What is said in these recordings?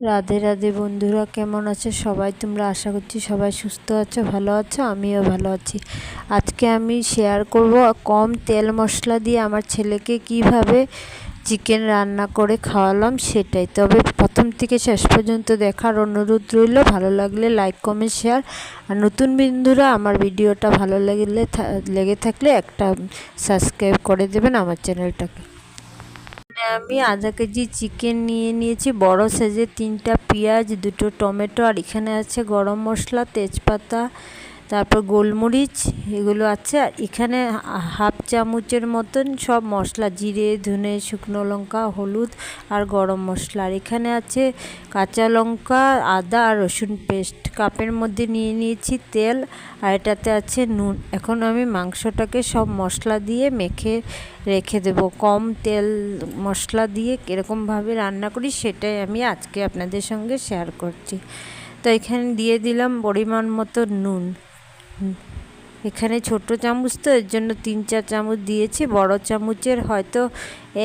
রাধে রাধে বন্ধুরা, কেমন আছো সবাই? তোমরা আশা করছি সবাই সুস্থ আছো, ভালো আছো, আমিও ভালো আছি। আজকে আমি শেয়ার করব কম তেল মশলা দিয়ে আমার ছেলেকে কীভাবে চিকেন রান্না করে খাওয়ালাম সেটাই। তবে প্রথম থেকে শেষ পর্যন্ত দেখার অনুরোধ রইল, ভালো লাগলে লাইক কমেন্ট শেয়ার আর নতুন বন্ধুরা, আমার ভিডিওটা ভালো লাগলে লেগে থাকলে একটা সাবস্ক্রাইব করে দেবেন আমার চ্যানেলটাকে। আমি আধা কেজি চিকেন নিয়ে নিয়েছি। বড় সাইজের তিনটা পেঁয়াজ, দুটো টমেটো, আর এখানে আছে গরম মশলা, তেজপাতা তারপর গোলমরিচ এগুলো আছে, আর এখানে হাফ চামচের মতন সব মশলা, জিরে, ধনে, শুকনো লঙ্কা, হলুদ আর গরম মশলা। আর এখানে আছে কাঁচা লঙ্কা, আদা আর রসুন পেস্ট। কাপের মধ্যে নিয়ে নিয়েছি তেল, আর এটাতে আছে নুন। এখন আমি মাংসটাকে সব মশলা দিয়ে মেখে রেখে দেব। কম তেল মশলা দিয়ে কীরকমভাবে রান্না করি, সেটাই আমি আজকে আপনাদের সঙ্গে শেয়ার করছি। তো এখানে দিয়ে দিলাম পরিমাণ মতো নুন। এখানে ছোট চামচ তো, এর জন্য তিন চার চামচ দিয়েছি, বড় চামচের হয়তো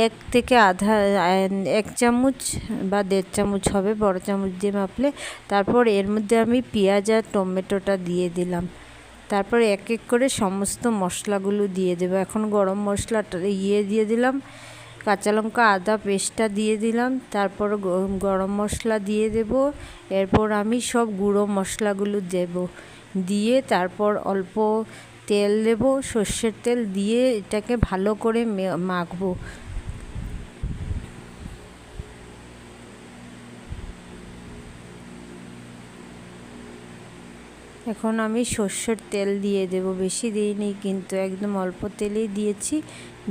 এক থেকে আধা এক চামচ বা দেড় চামচ হবে, বড় চামচ দিয়ে মাপলে। তারপর এর মধ্যে আমি পেঁয়াজ আর টমেটোটা দিয়ে দিলাম। তারপর এক এক করে সমস্ত মশলাগুলো দিয়ে দেবো। এখন গরম মশলাটা ইয়ে দিয়ে দিলাম। কাঁচা লঙ্কা, আদা পেস্টটা দিয়ে দিলাম, তারপর গরম মশলা দিয়ে দেব। এরপর আমি সব গুঁড়ো মশলাগুলো দেব। দিয়ে তারপর অল্প তেল দেব, সর্ষের তেল দিয়ে এটাকে ভালো করে মাখবো। এখন আমি সর্ষের তেল দিয়ে দেব বেশি দিইনি কিন্তু একদম অল্প তেলেই দিয়েছি।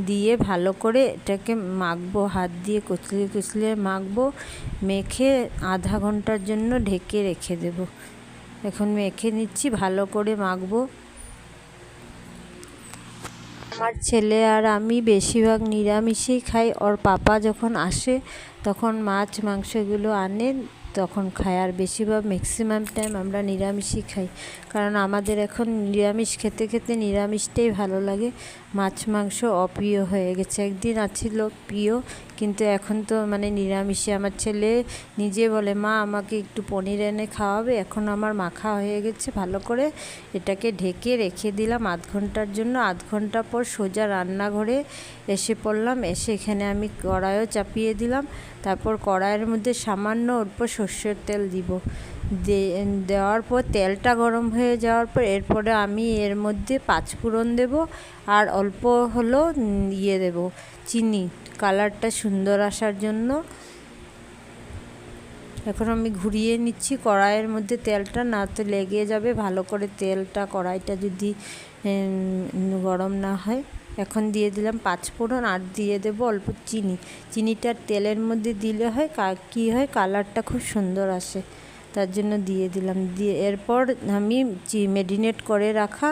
দিয়ে ভালো করে এটাকে মাখবো, হাত দিয়ে কুচলিয়ে কুচলিয়ে মাখবো, মেখে আধা ঘণ্টার জন্য ঢেকে রেখে দেব। এখন মেখে নিচ্ছি, ভালো করে মাখবো। আমার ছেলে আর আমি বেশিরভাগ নিরামিষেই খাই, ওর পাপা যখন আসে তখন মাছ, মাংসগুলো আনে। তখন খাই। আর বেশিরভাগ ম্যাক্সিমাম টাইম আমরা নিরামিষই খাই। কারণ আমাদের এখন নিরামিষ খেতে খেতে নিরামিষটাই ভালো লাগে। মাছ, মাংস অপ্রিয় হয়ে গেছে। একদিন আছিল প্রিয়, কিন্তু এখন তো মানে নিরামিষে। আমার ছেলে নিজে বলে, মা, আমাকে একটু পনির এনে খাওয়াবে। এখন আমার মাখা হয়ে গেছে, ভালো করে এটাকে ঢেকে রেখে দিলাম আধ ঘণ্টার জন্য। আধ ঘণ্টা পর সোজা রান্নাঘরে এসে পড়লাম। এসে এখানে আমি কড়াইও চাপিয়ে দিলাম। তারপর কড়াইয়ের মধ্যে সামান্য অল্প সর্ষের তেল দিব। দেওয়ার পর তেলটা গরম হয়ে যাওয়ার পর এরপরে আমি এর মধ্যে পাঁচফোড়ন দেব আর অল্প হলো ইয়ে দেব, চিনি। কালারটা সুন্দর আসার জন্য। এখন আমি ঘুরিয়ে নিচ্ছি, কড়াইয়ের মধ্যে তেলটা, না তো লেগে যাবে। ভালো করে তেলটা, কড়াইটা যদি গরম না হয়। এখন দিয়ে দিলাম পাঁচফোড়ন আর দিয়ে দেব অল্প চিনি। চিনিটা তেলের মধ্যে দিলে হয় কী হয়, কালারটা খুব সুন্দর আসে। তার জন্য দিয়ে দিলাম। দিয়ে এরপর আমি মেরিনেট করে রাখা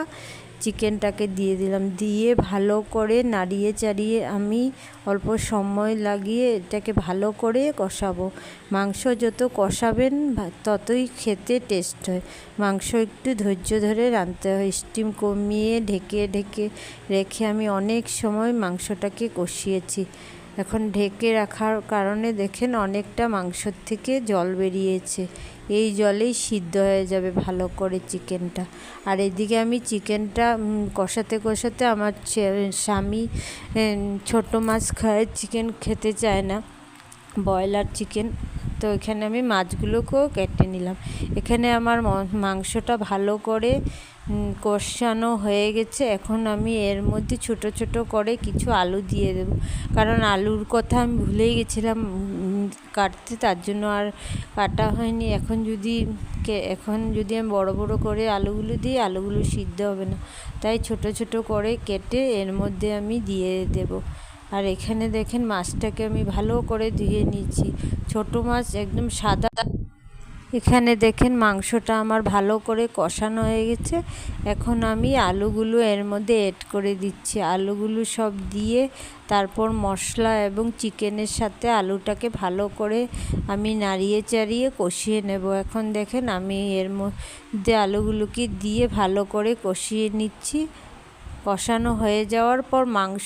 চিকেনটাকে দিয়ে দিলাম। দিয়ে ভালো করে নাড়িয়ে চাড়িয়ে আমি অল্প সময় লাগিয়ে এটাকে ভালো করে কষাবো। মাংস যত কষাবেন ততই খেতে টেস্ট হয়। মাংস একটু ধৈর্য ধরে রাঁধতে হয়। স্টিম কমিয়ে ঢেকে ঢেকে রেখে আমি অনেক সময় মাংসটাকে কষিয়েছি। এখন ঢেকে রাখার কারণে দেখেন অনেকটা মাংসর থেকে জল বেরিয়েছে। এই জলেই সিদ্ধ হয়ে যাবে ভালো করে চিকেনটা। আর এদিকে আমি চিকেনটা কষাতে কষাতে আমার স্বামী ছোট মাছ খায়, চিকেন খেতে চায় না। Broiler chicken. তো এখানে আমি মাছগুলোকেও কেটে নিলাম। এখানে আমার মাংসটা ভালো করে কষানো হয়ে গেছে। এখন আমি এর মধ্যে ছোট ছোট করে কিছু আলু দিয়ে দেব। কারণ আলুর কথা আমি ভুলেই গেছিলাম কাটতে। তার জন্য আর কাটা হয়নি। এখন যদি এখন যদি আমি বড় বড় করে আলুগুলো দিই, আলুগুলো সিদ্ধ হবে না। তাই ছোট ছোট করে কেটে এর মধ্যে আমি দিয়ে দেব। আর এখানে দেখেন মাছটাকে আমি ভালো করে ধুয়ে নিয়েছি। ছোট মাছ একদম সাদা। এখানে দেখেন মাংসটা আমার ভালো করে কষানো হয়ে গেছে। এখন আমি আলুগুলো এর মধ্যে এড করে দিচ্ছি। আলুগুলো সব দিয়ে তারপর মশলা এবং চিকেনের সাথে আলুটাকে ভালো করে আমি নাড়িয়ে চাড়িয়ে কষিয়ে নেব। এখন দেখেন আমি এর মধ্যে আলুগুলোকে দিয়ে ভালো করে কষিয়ে নিচ্ছি। কষানো হয়ে যাওয়ার পর মাংস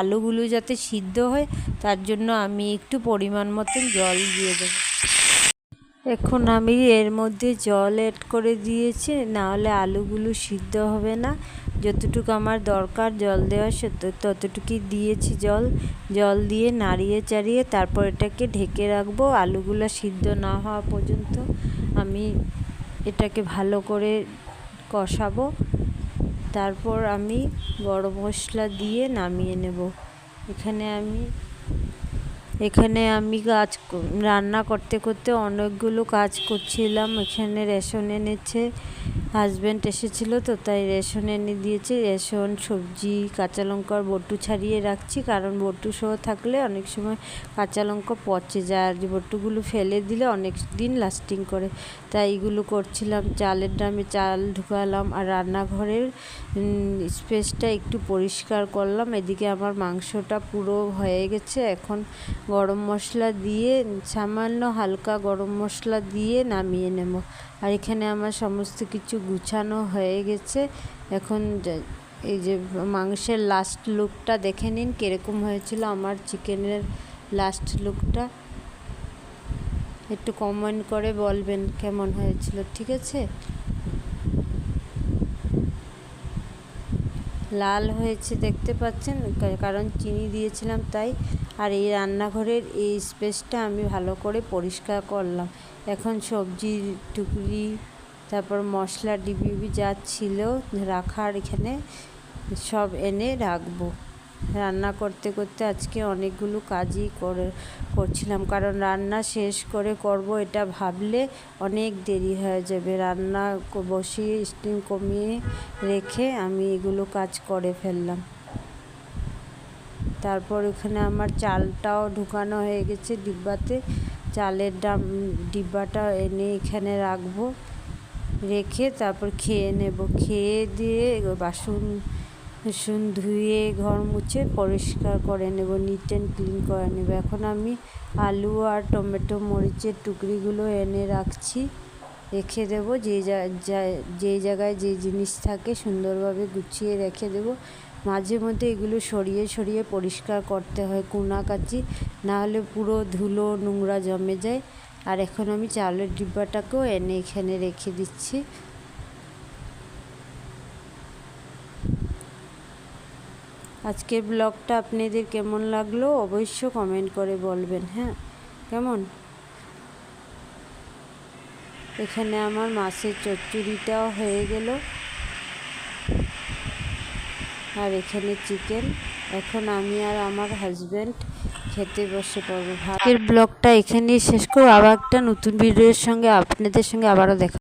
আলুগুলো যাতে সিদ্ধ হয়, তার জন্য আমি একটু পরিমাণ মতন জল দিয়ে দেবো। এখন আমি এর মধ্যে জল অ্যাড করে দিয়েছি না হলে আলুগুলো সিদ্ধ হবে না। যতটুকু আমার দরকার জল দেওয়া দেওয়ার ততটুকুই দিয়েছি জল। জল দিয়ে নাড়িয়ে চাড়িয়ে তারপর এটাকে ঢেকে রাখব, আলুগুলো সিদ্ধ না হওয়া পর্যন্ত। আমি এটাকে ভালো করে কষাবো। তারপর আমি বড় মশলা দিয়ে নামিয়ে নেব। এখানে আমি এখানে আমি কাজ রান্না করতে করতে অনেকগুলো কাজ করছিলাম। এখানে রেশন এনেছে হাজব্যান্ড এসেছিল তো, তাই রেশন এনে দিয়েছে। রেশন, সবজি, কাঁচা লঙ্কার বটু ছাড়িয়ে রাখছি। কারণ বটু সহ থাকলে অনেক সময় কাঁচা লঙ্কা পচে যায় আর বটুগুলো ফেলে দিলে অনেক দিন লাস্টিং করে। তাই এইগুলো করছিলাম। চালের ড্রামে চাল ঢুকালাম আর রান্নাঘরের স্পেসটা একটু পরিষ্কার করলাম। এদিকে আমার মাংসটা পুরো হয়ে গেছে। এখন গরম মশলা দিয়ে সামান্য হালকা গরম মশলা দিয়ে নামিয়ে নেব। আর এখানে আমার সমস্ত কিছু গুছানো হয়ে গেছে। এখন এই যে মাংসের লাস্ট লুকটা দেখে নিন, কীরকম হয়েছিল আমার চিকেনের লাস্ট লুকটা একটু কমেন্ট করে বলবেন কেমন হয়েছিল, ঠিক আছে? লাল হয়েছে দেখতে পাচ্ছেন কারণ চিনি দিয়েছিলাম তাই। আর এই রান্নাঘরের এই স্পেসটা আমি ভালো করে পরিষ্কার করলাম। এখন সবজির টুকরি, তারপর মশলা ডিবি যা ছিল রাখার এখানে সব এনে রাখব। রান্না করতে করতে আজকে অনেকগুলো কাজই করে, করছিলাম। কারণ রান্না শেষ করে করব এটা ভাবলে অনেক দেরি হয়ে যাবে। রান্না বসিয়ে স্টিম কমিয়ে রেখে আমি এগুলো কাজ করে ফেললাম। তারপর ওখানে আমার চালটাও ঢুকানো হয়ে গেছে ডিব্বাতে। চালের ডাম, ডিব্বাটা এনে এখানে রাখব, রেখে তারপর খেয়ে নেব। খেয়ে দিয়ে বাসন বাসন ধুয়ে ঘর মুছে পরিষ্কার করে নেব নিট অ্যান্ড ক্লিন করে নেব। এখন আমি আলু আর টমেটো মরিচের টুকরিগুলো এনে রাখছি, রেখে দেবো। যে যে জায়গায় যে জিনিস থাকে সুন্দরভাবে গুছিয়ে রেখে দেবো। মাঝে মধ্যে এগুলো সরিয়ে সরিয়ে পরিষ্কার করতে হয় কাচি না হলে পুরো ধুলো নোংরা জমে যায়। আর এখন আমি চালের ডিব্বাটাকেও এনে এখানে রেখে দিচ্ছি। আজকের ব্লগটা আপনাদের কেমন লাগল অবশ্য কমেন্ট করে বলবেন হ্যাঁ? কেমন? এখানে আমার মাছের চচ্চড়িটাও হয়ে গেল। আর এখানে চিকেন। এখন আমি আর আমার হাজব্যান্ড খেতে বসে পড়ব। ভাতের ব্লগটা এখানেই শেষ করব। আবার একটা নতুন ভিডিওর সঙ্গে, আপনাদের সঙ্গে আবারও দেখা